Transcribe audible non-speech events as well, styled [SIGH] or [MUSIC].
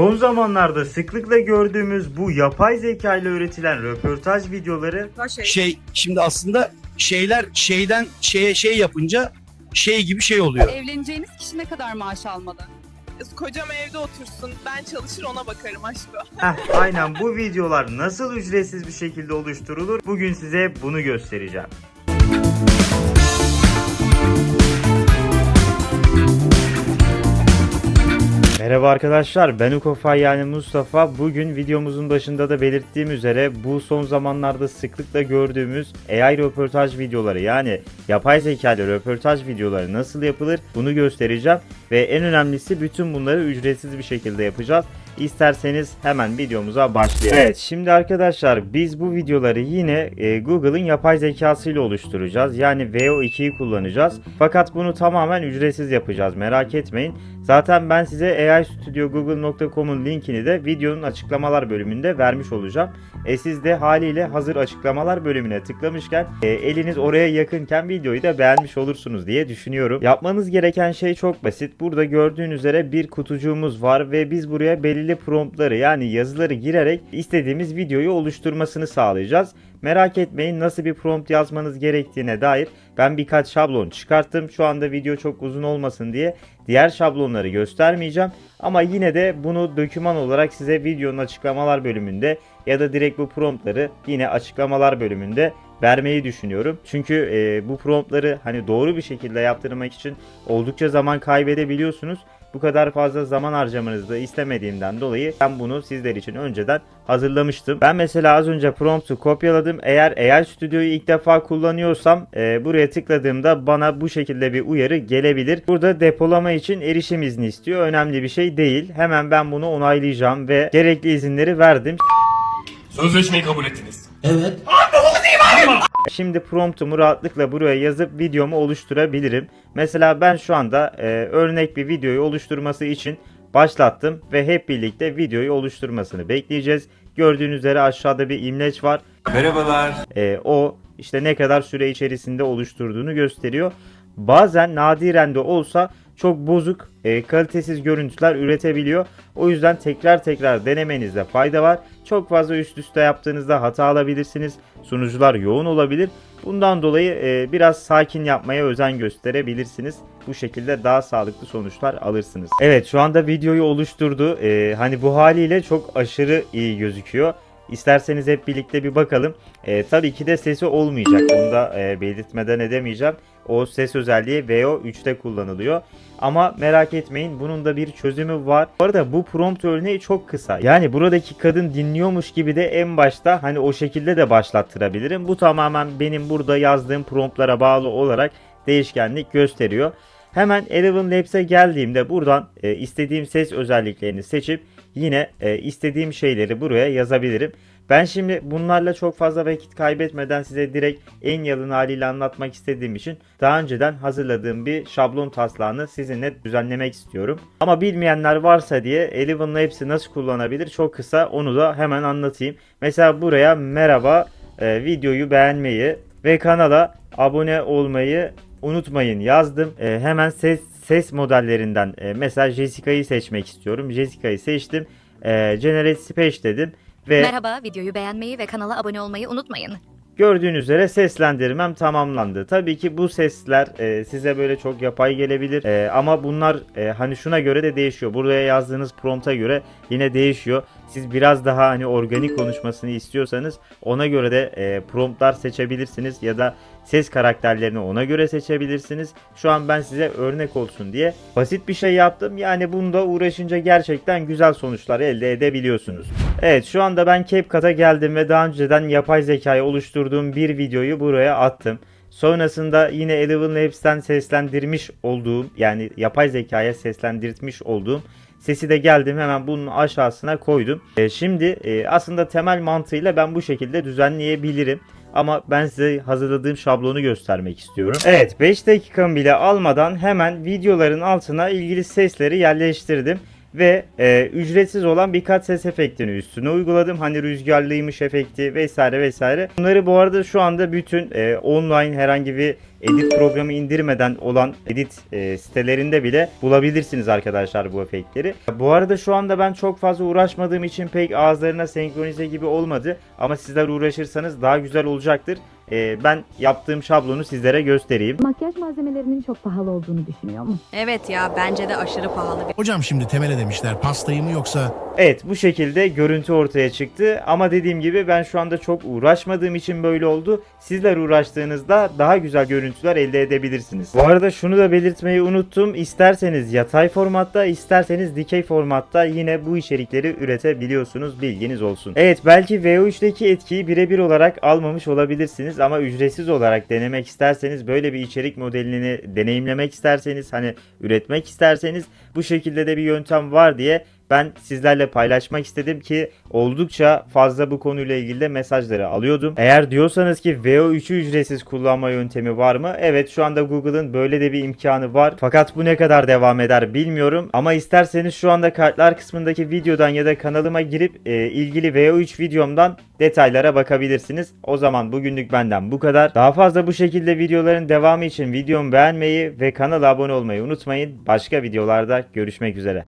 Son zamanlarda sıklıkla gördüğümüz bu yapay zeka ile üretilen röportaj videoları Şey. Şey şimdi aslında şeyler şeyden şeye şey yapınca şey gibi şey oluyor. Evleneceğiniz kişi ne kadar maaş almalı? Kocam evde otursun, ben çalışır ona bakarım aşkım. [LAUGHS] Heh, aynen bu videolar nasıl ücretsiz bir şekilde oluşturulur? Bugün size bunu göstereceğim. Arkadaşlar ben Ukofay yani Mustafa. Bugün videomuzun başında da belirttiğim üzere bu son zamanlarda sıklıkla gördüğümüz AI röportaj videoları yani yapay zeka ile röportaj videoları nasıl yapılır bunu göstereceğim. Ve en önemlisi bütün bunları ücretsiz bir şekilde yapacağız. İsterseniz hemen videomuza başlayalım. Evet şimdi arkadaşlar biz bu videoları yine e, Google'ın yapay zekası ile oluşturacağız. Yani VO2'yi kullanacağız. Fakat bunu tamamen ücretsiz yapacağız merak etmeyin. Zaten ben size AI Studio Google.com'un linkini de videonun açıklamalar bölümünde vermiş olacağım. E siz de haliyle hazır açıklamalar bölümüne tıklamışken e, eliniz oraya yakınken videoyu da beğenmiş olursunuz diye düşünüyorum. Yapmanız gereken şey çok basit. Burada gördüğünüz üzere bir kutucuğumuz var ve biz buraya belirli promptları yani yazıları girerek istediğimiz videoyu oluşturmasını sağlayacağız. Merak etmeyin nasıl bir prompt yazmanız gerektiğine dair ben birkaç şablon çıkarttım. Şu anda video çok uzun olmasın diye diğer şablonları göstermeyeceğim. Ama yine de bunu doküman olarak size videonun açıklamalar bölümünde ya da direkt bu promptları yine açıklamalar bölümünde vermeyi düşünüyorum. Çünkü e, bu promptları hani doğru bir şekilde yaptırmak için oldukça zaman kaybedebiliyorsunuz. Bu kadar fazla zaman harcamanızı istemediğimden dolayı ben bunu sizler için önceden hazırlamıştım. Ben mesela az önce promptu kopyaladım. Eğer AI Studio'yu ilk defa kullanıyorsam e, buraya tıkladığımda bana bu şekilde bir uyarı gelebilir. Burada depolama için erişim izni istiyor. Önemli bir şey değil. Hemen ben bunu onaylayacağım ve gerekli izinleri verdim. Sözleşmeyi kabul ettiniz. Şimdi promptumu rahatlıkla buraya yazıp videomu oluşturabilirim. Mesela ben şu anda e, örnek bir videoyu oluşturması için başlattım ve hep birlikte videoyu oluşturmasını bekleyeceğiz. Gördüğünüz üzere aşağıda bir imleç var. Merhabalar. E, o işte ne kadar süre içerisinde oluşturduğunu gösteriyor. Bazen nadiren de olsa çok bozuk, e, kalitesiz görüntüler üretebiliyor. O yüzden tekrar tekrar denemenizde fayda var. Çok fazla üst üste yaptığınızda hata alabilirsiniz. Sunucular yoğun olabilir. Bundan dolayı e, biraz sakin yapmaya özen gösterebilirsiniz. Bu şekilde daha sağlıklı sonuçlar alırsınız. Evet şu anda videoyu oluşturdu. E, hani bu haliyle çok aşırı iyi gözüküyor. İsterseniz hep birlikte bir bakalım. E, tabii ki de sesi olmayacak. Onu da e, belirtmeden edemeyeceğim. O ses özelliği VO3'te kullanılıyor. Ama merak etmeyin bunun da bir çözümü var. Bu arada bu prompt örneği çok kısa. Yani buradaki kadın dinliyormuş gibi de en başta hani o şekilde de başlattırabilirim. Bu tamamen benim burada yazdığım promptlara bağlı olarak değişkenlik gösteriyor. Hemen Eleven Labs'e geldiğimde buradan e, istediğim ses özelliklerini seçip yine e, istediğim şeyleri buraya yazabilirim. Ben şimdi bunlarla çok fazla vakit kaybetmeden size direkt en yalın haliyle anlatmak istediğim için daha önceden hazırladığım bir şablon taslağını sizinle düzenlemek istiyorum. Ama bilmeyenler varsa diye Eleven'la hepsi nasıl kullanabilir çok kısa onu da hemen anlatayım. Mesela buraya merhaba e, videoyu beğenmeyi ve kanala abone olmayı unutmayın yazdım. E, hemen ses ses modellerinden e, mesela Jessica'yı seçmek istiyorum. Jessica'yı seçtim. E, Generate Speech dedim ve Merhaba, videoyu beğenmeyi ve kanala abone olmayı unutmayın. Gördüğünüz üzere seslendirmem tamamlandı. Tabii ki bu sesler e, size böyle çok yapay gelebilir E, ama bunlar e, hani şuna göre de değişiyor. Buraya yazdığınız prompta göre yine değişiyor. Siz biraz daha hani organik konuşmasını istiyorsanız ona göre de e, promptlar seçebilirsiniz ya da ses karakterlerini ona göre seçebilirsiniz. Şu an ben size örnek olsun diye basit bir şey yaptım. Yani bunda uğraşınca gerçekten güzel sonuçlar elde edebiliyorsunuz. Evet şu anda ben CapCut'a geldim ve daha önceden yapay zekayı oluşturduğum bir videoyu buraya attım. Sonrasında yine Eleven Labs'ten seslendirmiş olduğum yani yapay zekaya seslendirtmiş olduğum sesi de geldim hemen bunun aşağısına koydum. E, şimdi e, aslında temel mantığıyla ben bu şekilde düzenleyebilirim. Ama ben size hazırladığım şablonu göstermek istiyorum. Evet 5 dakikamı bile almadan hemen videoların altına ilgili sesleri yerleştirdim. Ve e, ücretsiz olan birkaç ses efektini üstüne uyguladım. Hani rüzgarlıymış efekti vesaire vesaire. Bunları bu arada şu anda bütün e, online herhangi bir edit programı indirmeden olan edit e, sitelerinde bile bulabilirsiniz arkadaşlar bu efektleri. Bu arada şu anda ben çok fazla uğraşmadığım için pek ağızlarına senkronize gibi olmadı. Ama sizler uğraşırsanız daha güzel olacaktır. E, ben yaptığım şablonu sizlere göstereyim. Makyaj malzemelerinin çok pahalı olduğunu düşünüyor mu? Evet ya bence de aşırı pahalı bir Hocam şimdi temele demişler pastayı mı yoksa Evet bu şekilde görüntü ortaya çıktı ama dediğim gibi ben şu anda çok uğraşmadığım için böyle oldu. Sizler uğraştığınızda daha güzel görüntüler elde edebilirsiniz. Bu arada şunu da belirtmeyi unuttum. İsterseniz yatay formatta isterseniz dikey formatta yine bu içerikleri üretebiliyorsunuz bilginiz olsun. Evet belki VO3'teki etkiyi birebir olarak almamış olabilirsiniz ama ücretsiz olarak denemek isterseniz böyle bir içerik modelini deneyimlemek isterseniz hani üretmek isterseniz bu şekilde de bir yöntem var diye ben sizlerle paylaşmak istedim ki oldukça fazla bu konuyla ilgili de mesajları alıyordum. Eğer diyorsanız ki VO3'ü ücretsiz kullanma yöntemi var mı? Evet şu anda Google'ın böyle de bir imkanı var. Fakat bu ne kadar devam eder bilmiyorum. Ama isterseniz şu anda kartlar kısmındaki videodan ya da kanalıma girip e, ilgili VO3 videomdan detaylara bakabilirsiniz. O zaman bugünlük benden bu kadar. Daha fazla bu şekilde videoların devamı için videomu beğenmeyi ve kanala abone olmayı unutmayın. Başka videolarda görüşmek üzere.